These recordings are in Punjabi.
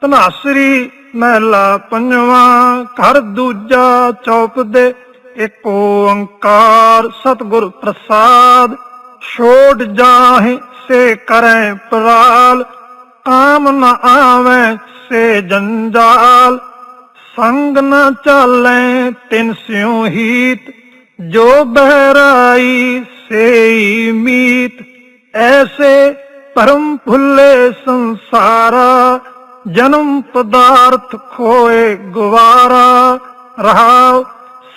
ਧਨਾਸਰੀ ਮਹਿਲਾ ਪੰਜਵਾਂ, ਘਰ ਦੂਜਾ ਚੌਪ ਦੇ ਏਕ ਓੰਕਾਰ, ਸਤਿਗੁਰ ਪ੍ਰਸਾਦ। ਛੋੜ ਜਾਹੇ ਸੇ ਕਰੈ ਪ੍ਰਾਲ, ਕਾਮ ਨ ਆਵੈ ਸੇ ਜੰਜਾਲ। ਸੰਗ ਨ ਚਾਲੈ ਤਿਨ ਸਿਉ ਹੀਤ, ਜੋ ਬਹਿਰਾਈ ਸੇਈ ਮੀਤ। ਐਸੇ ਪਰਮ ਭੁੱਲੇ ਸੰਸਾਰਾ ਜਨਮ ਪਦਾਰਥ ਖੋਏ ਗਵਾਰਾ, ਰਹਾਉ,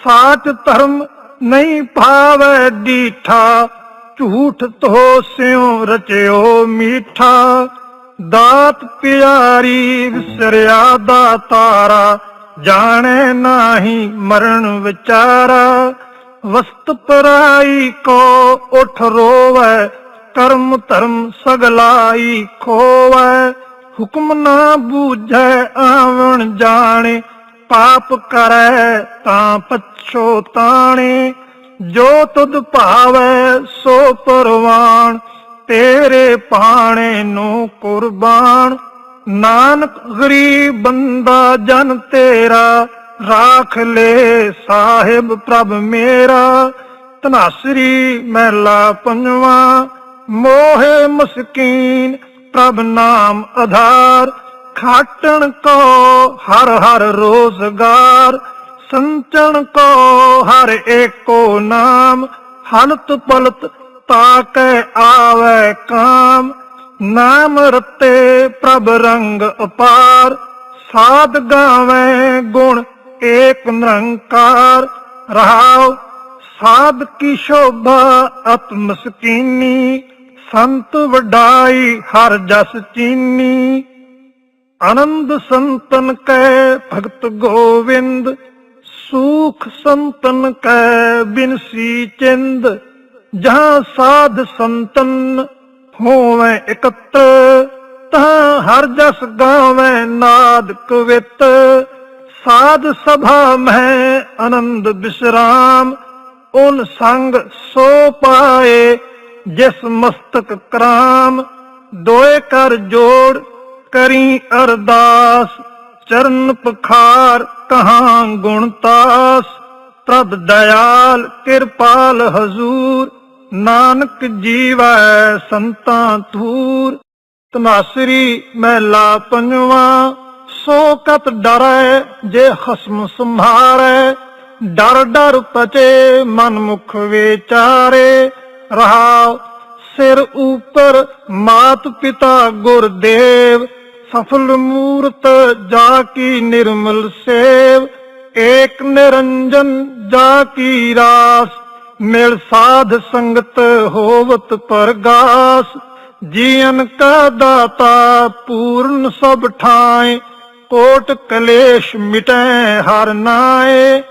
ਸਾਚ ਧਰਮ ਨਹੀਂ ਭਾਵੈ ਡੀਠਾ, ਝੂਠ ਤੋ ਸਿਉ ਰਚਿਓ ਮੀਠਾ। ਦਾਤ ਪਿਆਰੀ ਵਿਸਰਿਆ ਦਾ ਤਾਰਾ ਜਾਣੈ ਨਾਹੀ ਮਰਨ ਵਿਚਾਰਾ। ਵਸਤ ਪਰਾਈ ਕੋ ਉਠ ਰੋਵੈ, ਕਰਮ ਧਰਮ ਸਗਲਾਈ ਖੋਵੈ। ਹੁਕਮ ਨਾ ਬੂਝੈ, ਆਵਣ ਜਾਣੇ, ਪਾਪ ਕਰੈ ਤਾਂ ਪਛੋਤਾਣੇ ਜੋ ਤੁਧ ਭਾਵੈ ਸੋ ਪਰਵਾਨ ਤੇਰੇ ਪਾਣੇ ਨੂੰ ਕੁਰਬਾਨ ਨਾਨਕ ਗਰੀਬ ਬੰਦਾ ਜਨ ਤੇਰਾ, ਰਾਖ ਲੈ ਸਾਹਿਬ ਪ੍ਰਭ ਮੇਰਾ। ਧਨਾਸਰੀ ਮਹਿਲਾ ਪੰਜਵਾ, ਮੋਹਿ ਮਸਕੀਨ ਪ੍ਰਭ ਨਾਮ ਆਧਾਰ, ਖਾਟਣ ਕੋ ਹਰ ਹਰ ਰੋਜ਼ਗਾਰ, ਸੰਚਣ ਕੋ ਹਰ ਏਕੋ ਨਾਮ, ਹਲਤ ਪਲਤ ਤਾਕੈ ਆਵੈ ਕਾਮ, ਨਾਮ ਰਤੇ ਪ੍ਰਭ ਰੰਗ ਅਪਾਰ, ਸਾਧ ਗਾਵੇਂ ਗੁਣ ਏਕ ਨਿਰੰਕਾਰ, ਰਹਾਉ ਸਾਧ ਕੀ ਸ਼ੋਭਾ ਆਤਮ ਸਕੀਨੀ ਸੰਤ ਵਡਾਈ ਹਰ ਜਸ ਚੀਨੀ, ਆਨੰਦ ਸੰਤਨ ਕੈ ਭਗਤ ਗੋਵਿੰਦ, ਸੂਖ ਸੰਤਨ ਕੈ ਬਿਨਸੀ ਚਿੰਦ, ਜਹਾਂ ਸਾਧ ਸੰਤਨ ਹੋਵੇਂ ਇਕੱਤਰ ਤਾਂ ਹਰ ਜਸ ਗਾਵੇਂ ਨਾਦ ਕਵਿਤ ਸਾਧ ਸਭਾ ਮਹਿ ਆਨੰਦ ਬਿਸਰਾਮ, ਉਨ ਸੰਗ ਸੋ ਪਾਏ ਜਿਸ ਮਸਤਕ ਕਰਾਮ ਦੋਏ ਕਰ ਜੋੜ ਕਰੀ ਅਰਦਾਸ, ਚਰਨ ਪਖਾਰ ਕਹਾਂ ਗੁਣਤਾਸ ਪ੍ਰਭ ਦਇਆਲ ਕਿਰਪਾਲ ਹਜ਼ੂਰ, ਨਾਨਕ ਜੀਵੈ ਸੰਤਾਂ ਧੂਰ। ਤਨਾਸਰੀ ਮਹਿਲਾ ਪੰਜਵਾ ਸੋ ਕਤ ਡਰੈ ਜੇ ਖਸਮ ਸੰਭਾਰੈ। ਡਰ ਡਰ ਪਚੇ ਮਨ ਮੁਖ ਵਿਚਾਰੇ ਰਹਾ ਸਿਰ ਉਪਰ ਮਾਤ ਪਿਤਾ ਗੁਰਦੇਵ, ਸਫਲ ਮੂਰਤ ਜਾ ਕੀ ਨਿਰਮਲ ਸੇਵ, ਏਕ ਨਿਰੰਜਨ ਜਾ ਕੀ ਰਾਸ, ਮਿਲ ਸਾਧ ਸੰਗਤ ਹੋਵਤ ਪਰਗਾਸ, ਜੀਵਨ ਕਾ ਦਾਤਾ ਪੂਰਨ ਸਭ ਠਾਏ, ਕੋਟ ਕਲੇਸ਼ ਮਿਟੈ ਹਰ ਨਾਏ,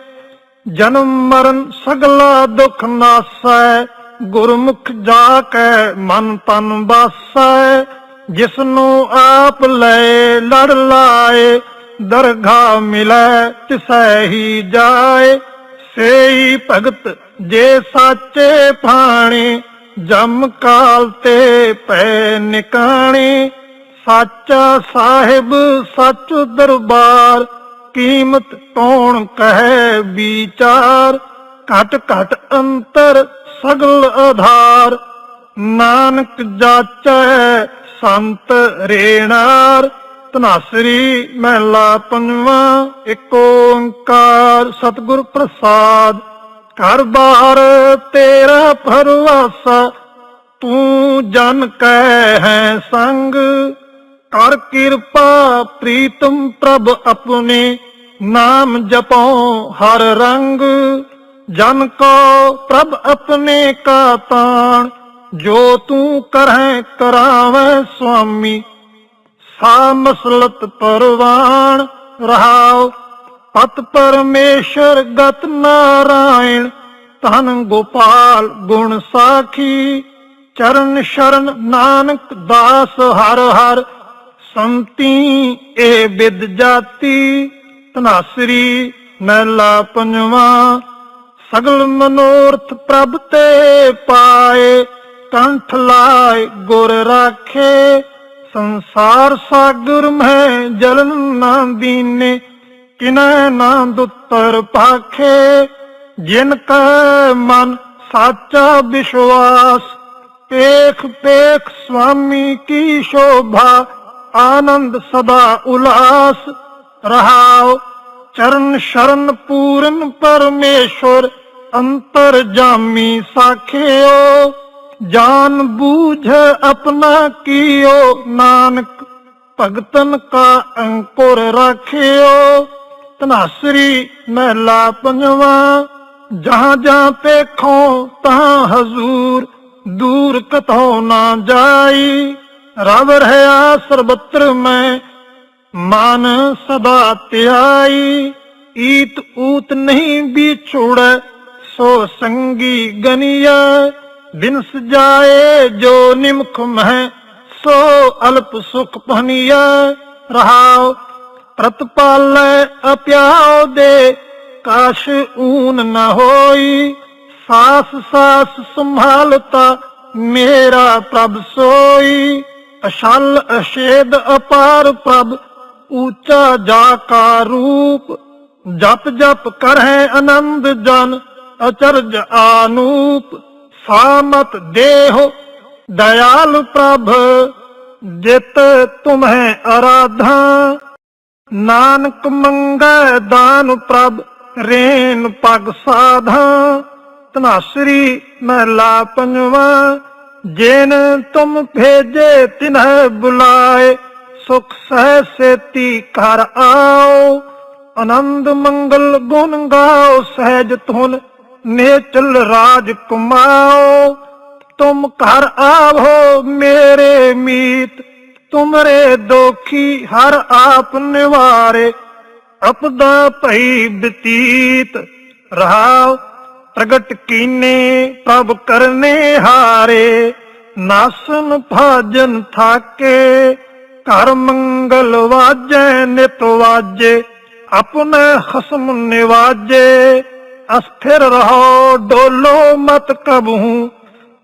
ਜਨਮ ਮਰਨ ਸਗਲਾ ਦੁਖ ਨਾਸੈ ਗੁਰਮੁਖ ਜਾ ਕੇ ਮਨ ਤਨ ਬਾਸੈ ਜਿਸ ਨੂੰ ਆਪ ਲੈ ਲੜ ਲਾਏ ਦਰਗਾ ਮਿਲੈ ਤਿਸੈ ਹੀ ਜਾਏ। ਸੇਈ ਭਗਤ ਜੇ ਸਾਚੇ ਭਾਣੇ, ਜਮ ਕਾਲ ਤੇ ਪੈ ਨਿਕਾਣੇ। ਸਾਚਾ ਸਾਹਿਬ ਸੱਚ ਦਰਬਾਰ, ਕੀਮਤ ਕੌਣ ਕਹੈ ਵਿਚਾਰ। ਘਟ ਘਟ ਅੰਤਰ ਸਗਲ ਆਧਾਰ, ਨਾਨਕ ਜਾਚੈ ਸੰਤ ਰੇਣਾਰ, ਧਨਾਸਰੀ ਮਹਿਲਾ ਪੰਜਵਾ ਏਕ ਓੰਕਾਰ ਸਤਿਗੁਰ ਪ੍ਰਸਾਦ, ਘਰ ਬਾਰ ਤੇਰਾ ਪਰਵਾਸਾ, ਤੂੰ ਜਨ ਕੈ ਹੈ ਸੰਗ ਕਰ ਕਿਰਪਾ ਪ੍ਰੀਤਮ ਪ੍ਰਭ ਆਪਣੇ, ਨਾਮ ਜਪੋ ਹਰ ਰੰਗ ਜਨ ਕੋ ਪ੍ਰਭ ਆਪਣੇ ਕਾ ਤਾਣ ਜੋ ਤੂੰ ਕਰਹਿ ਕਰਾਵੇਂ ਸੁਆਮੀ ਸਾ ਮਸਲਤ ਪਰਵਾਨ ਰਹਾਉ, ਪਤ ਪਰਮੇਸ਼ਰ ਗਤ ਨਾਰਾਇਣ, ਧਨ ਗੋਪਾਲ ਗੁਣ ਸਾਖੀ, ਚਰਨ ਸ਼ਰਨ ਨਾਨਕ ਦਾਸ ਹਰ ਹਰ, ਸੰਤੀ ਏ ਵਿਦ ਜਾਤੀ ਤਨਾਸ਼ਰੀ ਮਹਿਲਾ ਪੰਜਵਾ ਸਗਲ ਮਨੋਰਥ ਪ੍ਰਭ ਤੇ ਪਾਏ, ਕੰਠ ਲਾਏ, ਗੁਰ ਰਾਖੇ। ਸੰਸਾਰ ਸਾਗਰ ਮੈਂ ਜਲਨ ਨਾ ਦੀਨੇ, ਕਿਨੈ ਨਾ ਦੁੱਤਰ ਪਾਖੇ। ਜਿਨ ਕੈ ਮਨ ਸਾਚਾ ਵਿਸ਼ਵਾਸ, ਪੇਖ ਪੇਖ ਸੁਆਮੀ ਕੀ ਸ਼ੋਭਾ, ਆਨੰਦ ਸਦਾ ਉਲਾਸ। ਰਹਾਉ ਚਰਨ ਸ਼ਰਨ ਪੂਰਨ ਪਰਮੇਸ਼ਵਰ ਅੰਤਰ ਜਾਮੀ ਸਾਖਿਓ, ਜਾਨ ਬੂਝ ਆਪਣਾ ਕੀਓ, ਨਾਨਕ ਭਗਤਨ ਕਾ ਅੰਕੁਰ ਰਾਖਿਓ। ਤਨਾਸਰੀ ਮਹਿਲਾ ਪੰਜਵਾ, ਜਹਾਂ ਜਹਾਂ ਪੇਖੋ ਤਹਾਂ ਹਜ਼ੂਰ ਦੂਰ ਕਤੋ ਨਾ ਜਾਈ। ਰਵ ਰਹਾ ਸਰਬਤਰ ਮੈਂ ਮਨ ਸਦਾ ਧਿਆਈ। ਈਤ ਊਤ ਨਹੀਂ ਵਿਛੋੜੈ ਸੋ ਸੰਗੀ ਗਨੀਐ ਬਿਨਸ ਜਾਏ ਜੋ ਨਿਮਖ ਮਹਿ, ਸੋ ਅਲਪ ਸੁਖ ਪਹਨੀਐ ਰਹਾਉ ਪ੍ਰਤਪਾਲੈ ਅਪਿਆਉ ਦੇ, ਕਾਸ਼ ਊਨ ਨ ਹੋਈ, ਸਾਸ ਸਾਸ ਸੰਭਾਲਤਾ ਮੇਰਾ ਪ੍ਰਭ ਸੋਈ, ਅਸ਼ਲ ਅਸ਼ੇਦ ਅਪਾਰ ਪ੍ਰਭ, ਊਚਾ ਜਾ ਕਾ ਰੂਪ, ਜਪ ਜਪ ਕਰਹਿ ਆਨੰਦ ਜਨ ਅਚਰਜ ਆਨੂਪ, ਸਾਮਤ ਦੇਹ, ਦਇਆਲ ਪ੍ਰਭ, ਜਿਤ ਤੁਮਹਿ ਅਰਾਧਾ। ਨਾਨਕ ਮੰਗੈ ਦਾਨ ਪ੍ਰਭ, ਰੇਨ ਪਗ ਸਾਧਾ। ਤਨਾਸਰੀ ਮਹਿਲਾ ਪੰਜਵਾ, ਜਿਨ ਤੁਮ ਭੇਜੇ ਤਿਨਹਿ ਬੁਲਾਏ, ਸੁਖ ਸਹਿ ਸੇਤੀ ਘਰ ਆਓ। ਆਨੰਦ ਮੰਗਲ ਗੁਣ ਗਾਓ, ਸਹਿਜ ਧੁਨ ਨੇਚਲ ਰਾਜ ਕੁਮਾਓ ਤੁਮ ਘਰ ਆਵੋ ਮੇਰੇ ਮੀਤ, ਤੁਮਰੇ ਦੋਖੀ ਹਰ ਆਪ ਨਿਵਾਰੇ, ਅਪਦਾ ਭਈ ਬਤੀਤ ਪ੍ਰਗਟ ਕੀਨੇ, ਪ੍ਰਭ ਕਰਨੇ ਹਾਰੇ, ਨਾਸਨ ਭਾਜਨ ਥਾਕੇ, ਘਰ ਮੰਗਲ ਵਾਜੈ ਨਿਤ ਵਾਜੇ, ਆਪਣੇ ਖਸਮ ਨਿਵਾਜੇ ਅਸਥਿਰ ਰਹੋ, ਡੋਲੋ ਮਤ ਕਬਹੂ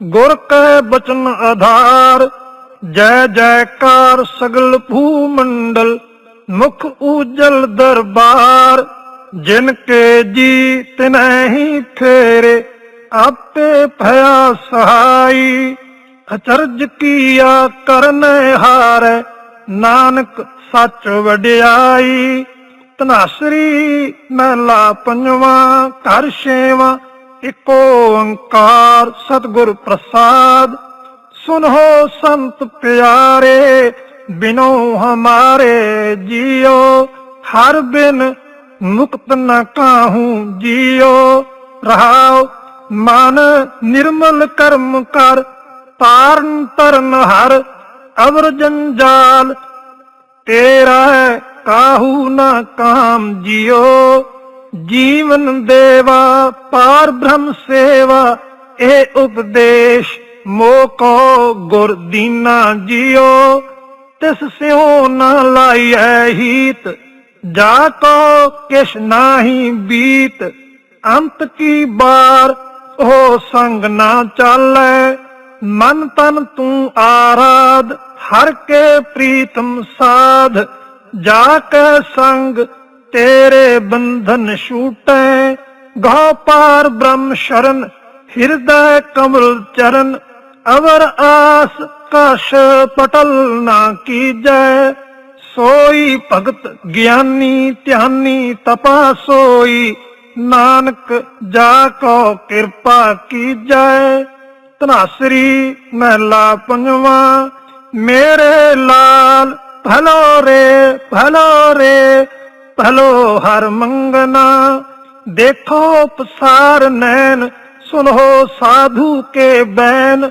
ਗੁਰ ਕੈ ਬਚਨ ਆਧਾਰ, ਜੈ ਜੈਕਾਰ ਸਗਲ ਭੂ ਮੰਡਲ, ਮੁਖ ਉਜਲ ਦਰਬਾਰ। ਜਿਨ ਕੇ ਜੀ ਤਿਨਹਿ ਫੇਰੇ, ਆਪੇ ਭਇਆ ਸਹਾਈ। ਅਚਰਜ ਕੀਆ ਕਰਨ ਹਾਰ, ਨਾਨਕ ਸੱਚ ਵਡਿਆਈ। ਤਨਾਸਰੀ ਮਹਿਲਾ ਪੰਜਵਾ, ਘਰ ਛੇਵਾ, ਇਕੋ ਓੰਕਾਰ ਸਤਿਗੁਰ ਪ੍ਰਸਾਦ। ਸੁਨੋ ਸੰਤ ਪਿਆਰੇ, ਬਿਨੋ ਹਮਾਰੇ ਜਿਉ ਹਰ ਬਿਨ ਮੁਕਤ ਨ ਕਾਹੂ ਜਿਉ ਰਹਾਉ ਮਨ ਨਿਰਮਲ ਕਰਮ ਕਰ, ਤਾਰਨ ਤਰਨ ਹਰ ਅਵਰ ਜੰਜਾਲ। ਤੇਰਾ ਕਾਹੂ ਨਾ ਕਾਮ ਜਿਓ ਜੀਵਨ ਦੇਵਾ, ਪਾਰ ਬ੍ਰਹਮ ਸੇਵਾ, ਇਹ ਉਪਦੇਸ਼ ਮੋਕੋ ਗੁਰ ਦੀਨਾ ਜਿਉ। ਤਿਸ ਸਿਉ ਨਾ ਲਾਈਐ ਹੀਤ, ਜਾ ਕੋ ਕਿਛ ਨਾਹੀ ਬੀਤ। ਅੰਤ ਕੀ ਬਾਰ ਉਹ ਸੰਗ ਨਾ ਚਾਲੈ, ਮਨ ਤਨ ਤੂੰ ਆਰਾਧ, ਹਰ ਕੇ ਪ੍ਰੀਤਮ ਸਾਧ। ਜਾ ਕੇ ਸੰਗ ਤੇਰੇ ਬੰਧਨ ਛੂਟੈ ਗੋ ਪਾਰ ਬ੍ਰਹਮ ਸ਼ਰਨ, ਹਿਰਦੈ ਕਮਲ ਚਰਨ, ਅਵਰ ਆਸ ਕਸ਼ ਪਟਲ ਨਾ ਕੀਜੈ। ਸੋਈ ਭਗਤ ਗਿਆਨੀ ਧਿਆਨੀ ਤਪਾ ਸੋਈ, ਨਾਨਕ ਜਾ ਕੋ ਕਿਰਪਾ ਕੀਜੈ। ਤਨਾਸਰੀ ਮਹਿਲਾ ਪੰਜਵਾ, ਮੇਰੇ ਲਾਲ ਭਲੋ ਰੇ ਭਲੋ ਰੇ, ਭਲੋ ਹਰ ਮੰਗਨਾ। ਦੇਖੋ ਪਸਾਰ ਨੈਣ ਸੁਨੋ ਸਾਧੂ ਕੇ ਬੈਨ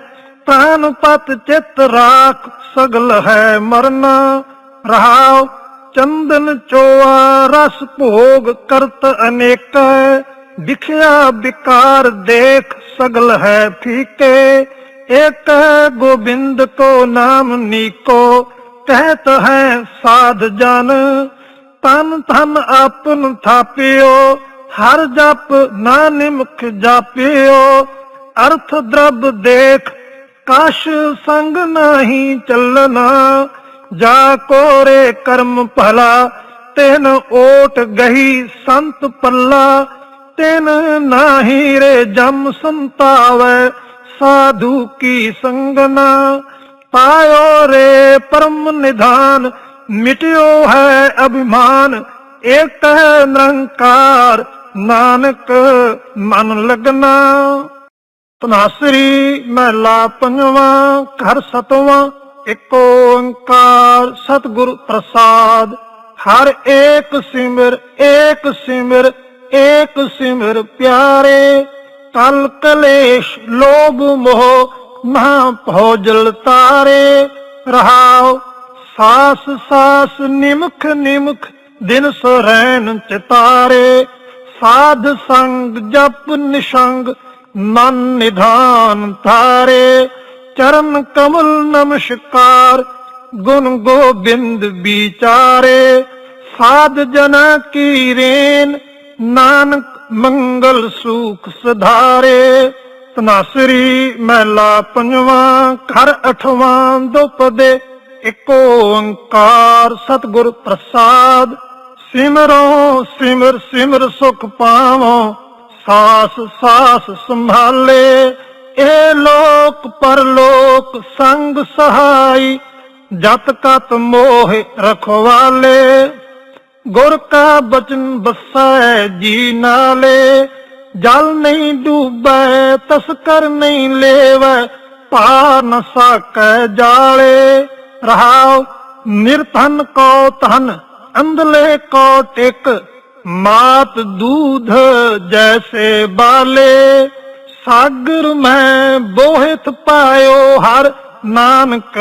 ਪ੍ਰਾਨ ਪਤ ਚਿਤ ਰਾਖ ਸਗਲ ਹੈ ਮਰਨਾ। ਰਹਾਉ ਚੰਦਨ ਚੋਆ, ਰਸ ਭੋਗ ਕਰਤ ਅਨੇਕ। ਦਿਖਿਆ ਵਿਕਾਰ ਦੇਖ ਸਗਲ ਹੈ ਫੀਕੇ। ਇੱਕ ਗੋਬਿੰਦ ਕੋ ਨਾਮ ਨੀਕੋ ਕਹਿਤ ਹੈ ਸਾਧ ਜਨ, ਤਨ ਤਨ ਆਪਨ ਥਾਪਿਓ, ਹਰ ਜਪ ਨਾਨਿਮੁਖ ਜਾਪਿਓ। ਅਰਥ ਦਰਬ ਦੇਖ, ਕਾਸ਼ ਸੰਗ ਨਹੀਂ ਚੱਲਣਾ, ਜਾ ਕੋਰੇ ਕਰਮ ਭਲਾ, ਤਿਨ ਓਟ ਗਹੀ ਸੰਤ ਪੱਲਾ, ਤਿਨ ਨਾਹੀ ਰੇ ਜਮ ਸੰਤਾਵੈ, ਸਾਧੂ ਕੀ ਸੰਗਨਾ। ਪਾਇਓ ਰੇ ਪਰਮ ਨਿਧਾਨ, ਮਿਟਿਓ ਹੈ ਅਭਿਮਾਨ, ਏਕ ਹੈ ਨਿਰੰਕਾਰ, ਨਾਨਕ ਮਨ ਲਗਨਾ। ਤਨਾਸਰੀ ਮਹਿਲਾ ਪੰਜਵਾਂ, ਘਰ ਸਤਵਾਂ, ਇੱਕ ਓੰਕਾਰ ਸਤਿਗੁਰ ਪ੍ਰਸਾਦ। ਹਰ ਏਕ ਸਿਮਰ ਏਕ ਸਿਮਰ ਏਕ ਸਿਮਰ ਪਿਆਰੇ। ਕਲ ਕਲੇਸ਼, ਲੋਭ ਮੋਹ ਨਾ ਭੋਜਲ ਤਾਰੇ ਰਹਾਉ ਸਾਸ ਸਾਸ ਨਿਮਖ ਨਿਮਖ ਦਿਨ ਸਰੈਨ ਚਿਤਾਰੇ। ਸਾਧ ਸੰਗ ਜਪ ਨਿਸ਼ੰਗ ਮਨ ਨਿਧਾਨ ਧਾਰੇ। ਚਰਨ ਕਮਲ ਨਮਸਕਾਰ ਗੁਣ ਗੋਬਿੰਦ ਵਿਚਾਰੇ। ਸਾਧ ਜਨਾ ਕੀ ਰੇਨ, ਨਾਨਕ ਮੰਗਲ ਸੁਖ ਸਧਾਰੇ। ਤਨਾਸਰੀ ਮਹਿਲਾ ਪੰਜਵਾਂ, ਘਰ ਅਠਵਾਂ ਦੁਪਦੇ ਇੱਕ ਓੰਕਾਰ, ਸਤਿਗੁਰ ਪ੍ਰਸਾਦ। ਸਿਮਰੋ ਸਿਮਰ ਸਿਮਰ ਸੁਖ ਪਾਵੋ, ਸਾਸ ਸਾਸ ਸੰਭਾਲੇ। ਇਹ ਲੋਕ ਪਰਲੋਕ ਸੰਗ ਸਹਾਈ, ਜਤ ਕਤ ਮੋਹ ਰਖਵਾਲੇ। ਗੁਰ ਕਾ ਬਚਨ ਬਸੈ ਜੀ ਨਾਲੇ ਜਲ ਨਹੀਂ ਡੂਬੈ, ਤਸਕਰ ਨਹੀਂ ਲੇਵੈ ਪਾ ਨ ਸਕੈ ਜਾਲੇ। ਰਹਾਉ, ਨਿਰਧਨ ਕੋ ਧਨ ਅੰਧਲੇ ਕੋ ਟਿਕ ਮਾਤ ਦੂਧ ਜੈਸੇ ਬਾਲੇ। ਸਾਗਰ ਮੈਂ ਬੋਹਿਤ ਪਾਇਓ ਹਰ, ਨਾਨਕ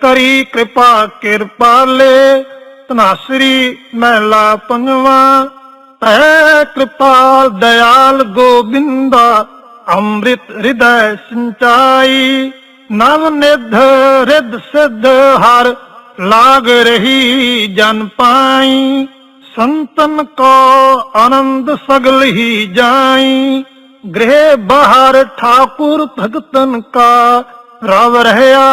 ਕਰੀ ਕਿਰਪਾ ਕਿਰਪਾਲੇ। ਤਨਾਸਰੀ ਮਹਿਲਾ ਪੰਜਵਾਂ। ਤੈ ਕਿਰਪਾਲ ਦਇਆਲ ਗੋਬਿੰਦਾ, ਅੰਮ੍ਰਿਤ ਹਿਰਦੈ ਸਿੰਚਾਈ। ਨਵ ਨਿਧ ਰਿਧ ਸਿਧ ਹਰ ਲਾਗ ਰਹੀ ਜਨ ਪਾਈ। ਸੰਤਨ ਕੋ ਆਨੰਦ ਸਗਲ ਹੀ ਜਾਈ। ਗ੍ਰਹਿ ਬਾਹਰ ਠਾਕੁਰ ਭਗਤਨ ਕਾ ਰਵ ਰਹਿਆ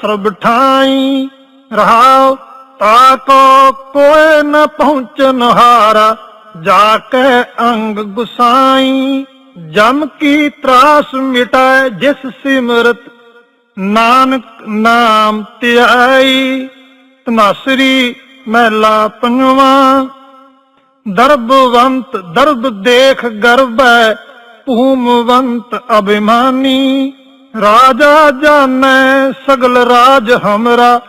ਸਰਬ ਠਾਈ। ਰਹਾਉ ਤਾਕੋ ਕੋਏ ਨ ਪਹੁੰਚਨ ਹਾਰਾ ਜਾ ਕੇ ਅੰਗ ਗੁਸਾਈ, ਜਮ ਕੀ ਤਰਾਸ ਮਿਟਾਏ ਜਿਸ ਸਿਮਰਤ, ਨਾਨਕ ਨਾਮ ਧਿਆਈ, ਤਨਾਸਰੀ ਮਹਿਲਾ ਪੰਜਵਾਂ, ਦਰਬਵੰਤ ਦਰਬ ਦੇਖ ਗਰਬੈ, ਭੂਮਵੰਤ ਅਭਿਮਾਨੀ, ਰਾਜਾ ਜਾਣੈ ਸਗਲ ਰਾਜ ਹਮਰਾ,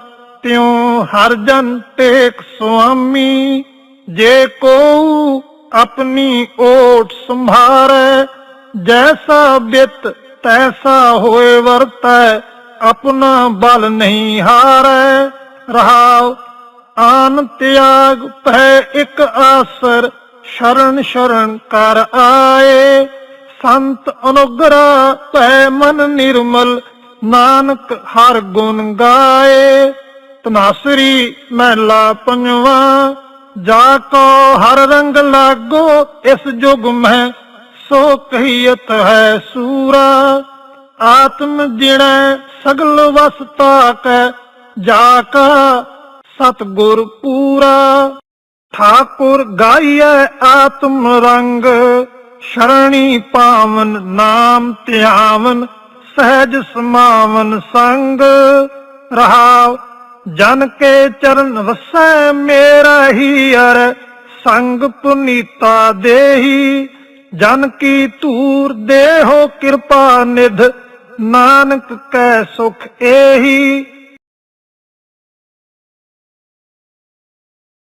ਤਿਉ ਹਰ ਜਨ ਟੇਕ ਸੁਆਮੀ। ਜੇ ਕੋ ਆਪਣੀ ਓਟ ਸੰਭਾਰੈ, ਜੈਸਾ ਬਿਤ ਤੈਸਾ ਹੋਏ ਵਰਤੈ, ਆਪਣਾ ਬਲ ਨਹੀਂ ਹਾਰੈ। ਰਹਾਉ, ਆਨ ਤਿਆਗ ਭੈ ਇਕ ਆਸਰ, ਸ਼ਰਨ ਸ਼ਰਨ ਕਰ ਆਏ। ਸੰਤ ਅਨੁਗਰਾ ਭੈ ਮਨ ਨਿਰਮਲ, ਨਾਨਕ ਹਰ ਗੁਣ ਗਾਏ। ਤਨਾਸਰੀ, ਮਹਿਲਾ ਪੰਜਵਾਂ ਜਾ ਕੋ ਹਰ ਰੰਗ ਲਾਗੋ, ਇਸ ਜੁਗ ਮੈਂ ਸੋ ਕਹੀਤ ਹੈ ਸੂਰਾ। ਆਤਮ ਜਿਣੈ ਸਗਲ ਵਸਤਾ ਕੈ ਜਾ ਕਾ ਸਤਗੁਰ ਪੂਰਾ। ਠਾਕੁਰ ਗਾਈਐ ਆਤਮ ਰੰਗ, ਸ਼ਰਣੀ ਪਾਵਨ ਨਾਮ ਧਿਆਵਨ, ਸਹਿਜ ਸਮਾਵਨ ਸੰਗ। ਰਹਾਉ ਜਨ ਕੇ ਚਰਨ ਵਸੈ ਮੇਰਾ ਹੀ ਅਰ, ਸੰਗ ਪੁਨੀਤਾ ਦੇਹੀ। ਜਨ ਕੀ ਧੂਰ ਦੇਹੋ ਕਿਰਪਾ ਨਿਧ, ਨਾਨਕ ਕੈ ਸੁਖ ਏਹੀ।